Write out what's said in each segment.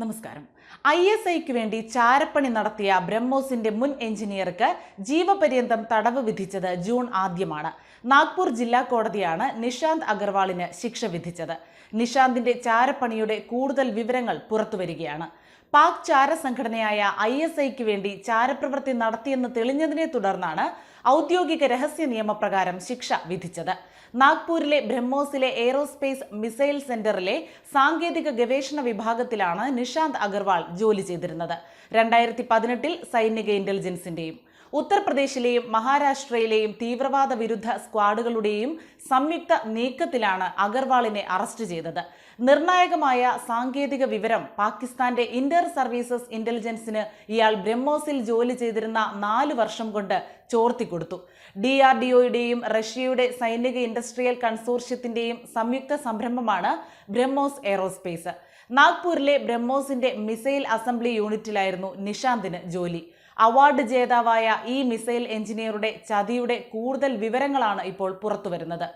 നമസ്കാരം. I S ഐക്ക് വേണ്ടി ചാരപ്പണി നടത്തിയ ബ്രഹ്മോസിന്റെ മുൻ എഞ്ചിനീയർക്ക് ജീവപര്യന്തം തടവ് വിധിച്ചത് ജൂൺ ആദ്യമാണ്. നാഗ്പൂർ ജില്ലാ കോടതിയാണ് നിഷാന്ത് അഗർവാളിന് ശിക്ഷ വിധിച്ചത്. നിഷാന്തിന്റെ ചാരപ്പണിയുടെ കൂടുതൽ വിവരങ്ങൾ പുറത്തുവരികയാണ്. പാക് ചാര സംഘടനയായ ഐ എസ് ഐക്ക് വേണ്ടി ചാരപ്രവൃത്തി നടത്തിയെന്ന് തെളിഞ്ഞതിനെ തുടർന്നാണ് ഔദ്യോഗിക രഹസ്യ നിയമപ്രകാരം ശിക്ഷ വിധിച്ചത്. നാഗ്പൂരിലെ ബ്രഹ്മോസിലെ എയ്റോസ്പേസ് മിസൈൽ സെന്ററിലെ സാങ്കേതിക ഗവേഷണ വിഭാഗത്തിലാണ് നിഷാന്ത് അഗർവാൾ ജോലി ചെയ്തിരുന്നത്. രണ്ടായിരത്തി പതിനെട്ടിൽ സൈനിക ഇന്റലിജൻസിന്റെയും ഉത്തർപ്രദേശിലെയും മഹാരാഷ്ട്രയിലെയും തീവ്രവാദ വിരുദ്ധ സ്ക്വാഡുകളുടെയും സംയുക്ത നീക്കത്തിലാണ് അഗർവാളിനെ അറസ്റ്റ് ചെയ്തത്. നിർണായകമായ സാങ്കേതിക വിവരം പാകിസ്ഥാന്റെ ഇന്റർ സർവീസസ് ഇന്റലിജൻസിന് ഇയാൾ ബ്രഹ്മോസിൽ ജോലി ചെയ്തിരുന്ന നാല് വർഷം കൊണ്ട് ചോർത്തിക്കൊടുത്തു. ഡി ആർ ഡി ഒയുടെയും റഷ്യയുടെ സൈനിക ഇൻഡസ്ട്രിയൽ കൺസോർഷ്യത്തിന്റെയും സംയുക്ത സംരംഭമാണ് ബ്രഹ്മോസ് എയറോസ്പേസ്. നാഗ്പൂരിലെ ബ്രഹ്മോസിന്റെ മിസൈൽ അസംബ്ലി യൂണിറ്റിലായിരുന്നു നിഷാന്തിന് ജോലി. അവാർഡ് ജേതാവായ ഈ മിസൈൽ എഞ്ചിനീയറുടെ ചതിയുടെ കൂടുതൽ വിവരങ്ങളാണ് ഇപ്പോൾ പുറത്തുവരുന്നത്.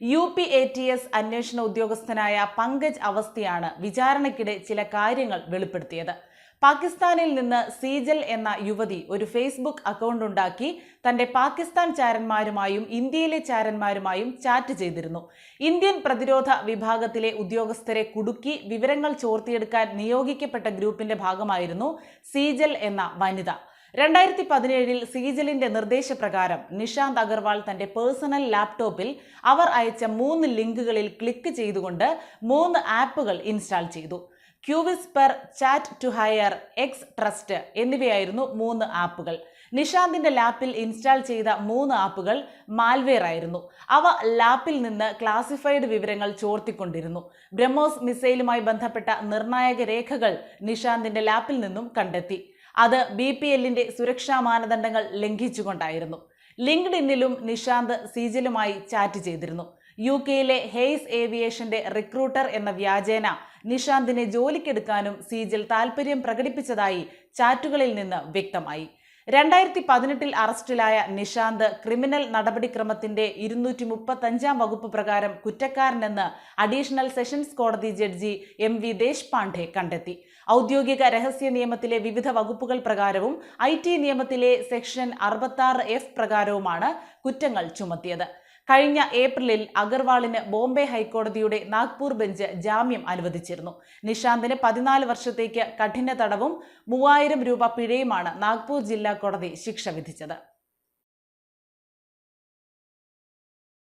U P A T S അന്വേഷണ ഉദ്യോഗസ്ഥനായ പങ്കജ് അവസ്ഥയാണ് വിചാരണയ്ക്കിടെ ചില കാര്യങ്ങൾ വെളിപ്പെടുത്തിയത്. പാകിസ്ഥാനിൽ നിന്ന് സീജൽ എന്ന യുവതി ഒരു ഫേസ്ബുക്ക് അക്കൗണ്ട് ഉണ്ടാക്കി തന്റെ പാകിസ്ഥാൻ ചാരന്മാരുമായും ഇന്ത്യയിലെ ചാരന്മാരുമായും ചാറ്റ് ചെയ്തിരുന്നു. ഇന്ത്യൻ പ്രതിരോധ വിഭാഗത്തിലെ ഉദ്യോഗസ്ഥരെ കുടുക്കി വിവരങ്ങൾ ചോർത്തിയെടുക്കാൻ നിയോഗിക്കപ്പെട്ട ഗ്രൂപ്പിന്റെ ഭാഗമായിരുന്നു സീജൽ എന്ന വനിത. രണ്ടായിരത്തി പതിനേഴിൽ സീജലിന്റെ നിർദ്ദേശപ്രകാരം നിഷാന്ത് അഗർവാൾ തന്റെ പേഴ്സണൽ ലാപ്ടോപ്പിൽ അവർ അയച്ച മൂന്ന് ലിങ്കുകളിൽ ക്ലിക്ക് ചെയ്തുകൊണ്ട് മൂന്ന് ആപ്പുകൾ ഇൻസ്റ്റാൾ ചെയ്തു. ക്യൂവിസ് per chat to hire X trust എന്നിവയായിരുന്നു മൂന്ന് ആപ്പുകൾ. നിഷാന്തിന്റെ ലാപ്പിൽ ഇൻസ്റ്റാൾ ചെയ്ത മൂന്ന് ആപ്പുകൾ മാൽവെയർ ആയിരുന്നു. അവ ലാപ്പിൽ നിന്ന് ക്ലാസിഫൈഡ് വിവരങ്ങൾ ചോർത്തിക്കൊണ്ടിരുന്നു. ബ്രഹ്മോസ് മിസൈലുമായി ബന്ധപ്പെട്ട നിർണായക രേഖകൾ നിഷാന്തിന്റെ ലാപ്പിൽ നിന്നും കണ്ടെത്തി. അത് ബി പി എല്ലിന്റെ സുരക്ഷാ മാനദണ്ഡങ്ങൾ ലംഘിച്ചുകൊണ്ടായിരുന്നു. ലിങ്ക്ഡ് ഇന്നിലും നിഷാന്ത് സീജലുമായി ചാറ്റ് ചെയ്തിരുന്നു. യു കെയിലെ ഹെയ്സ് ഏവിയേഷന്റെ റിക്രൂട്ടർ എന്ന വ്യാജേന നിഷാന്തിനെ ജോലിക്കെടുക്കാനും സീജൽ താൽപര്യം പ്രകടിപ്പിച്ചതായി ചാറ്റുകളിൽ നിന്ന് വ്യക്തമായി. രണ്ടായിരത്തി പതിനെട്ടിൽ അറസ്റ്റിലായ നിഷാന്ത് ക്രിമിനൽ നടപടിക്രമത്തിന്റെ ഇരുന്നൂറ്റി മുപ്പത്തഞ്ചാം വകുപ്പ് പ്രകാരം കുറ്റക്കാരനെന്ന് അഡീഷണൽ സെഷൻസ് കോടതി ജഡ്ജി എം വി ദേശ്പാണ്ഡെ കണ്ടെത്തി. ഔദ്യോഗിക രഹസ്യ നിയമത്തിലെ വിവിധ വകുപ്പുകൾ പ്രകാരവും ഐ നിയമത്തിലെ സെക്ഷൻ അറുപത്തി എഫ് പ്രകാരവുമാണ് കുറ്റങ്ങൾ ചുമത്തിയത്. കഴിഞ്ഞ ഏപ്രിലിൽ അഗർവാളിന് ബോംബെ ഹൈക്കോടതിയുടെ നാഗ്പൂർ ബെഞ്ച് ജാമ്യം അനുവദിച്ചിരുന്നു. നിഷാന്തിന് പതിനാല് വർഷത്തേക്ക് കഠിന തടവും മൂവായിരം രൂപ പിഴയുമാണ് നാഗ്പൂർ ജില്ലാ കോടതി ശിക്ഷ വിധിച്ചത്.